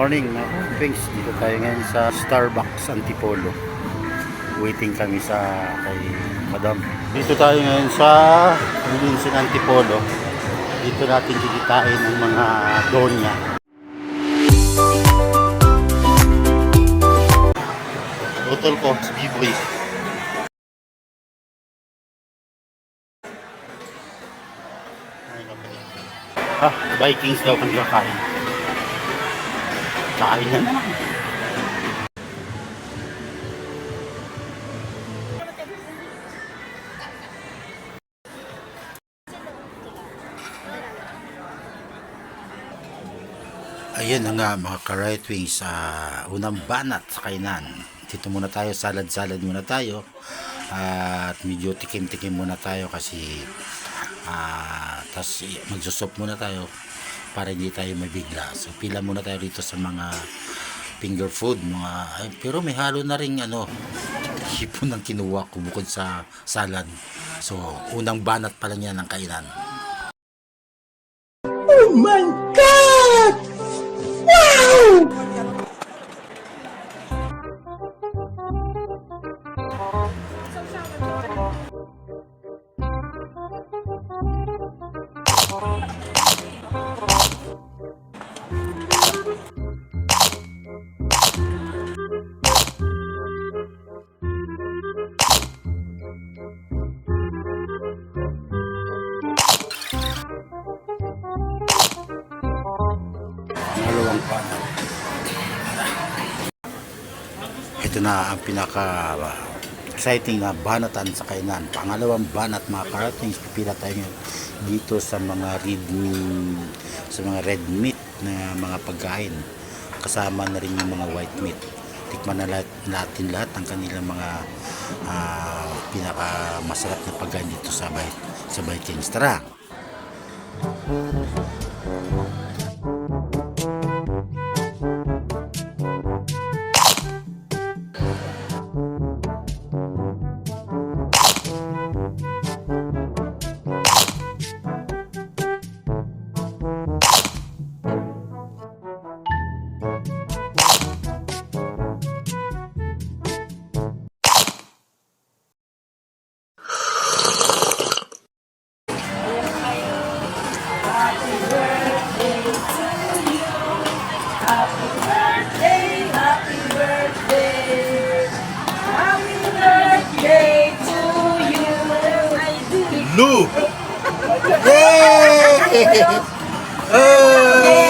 Morning na Pings. Dito tayo ngayon sa Starbucks Antipolo. Waiting kami sa kay Madam. Dito tayo ngayon sa Linsin Antipolo. Dito natin kikitain ang mga donya. Utol ko, si B-Boy. Ah, Vikings daw kung kakain. Kain na naman. Ayan na nga mga ka-right wings sa unang banat sa kainan. Dito muna tayo, salad-salad muna tayo. at medyo tikim-tikim muna tayo kasi ah tas magsusop muna tayo para hindi tayo mabigla. So pila muna tayo dito sa mga finger food, mga ay, pero may halo na ring ano hipon ang kinuha ko bukod sa salad. So unang banat pa lang yan ng kainan. Pangalawang banat. Ito na ang pinaka uh, exciting na banatan sa kainan. Pangalawang banat mga karating. Pipila tayo dito sa mga red sa mga red meat na mga pagkain. Kasama na rin yung mga white meat. Tikman na lahat, natin lahat ang kanilang mga ah, pinaka masarap na pagkain dito sa Bay, sa Vikings. Tara! Lou! Yay! Hey!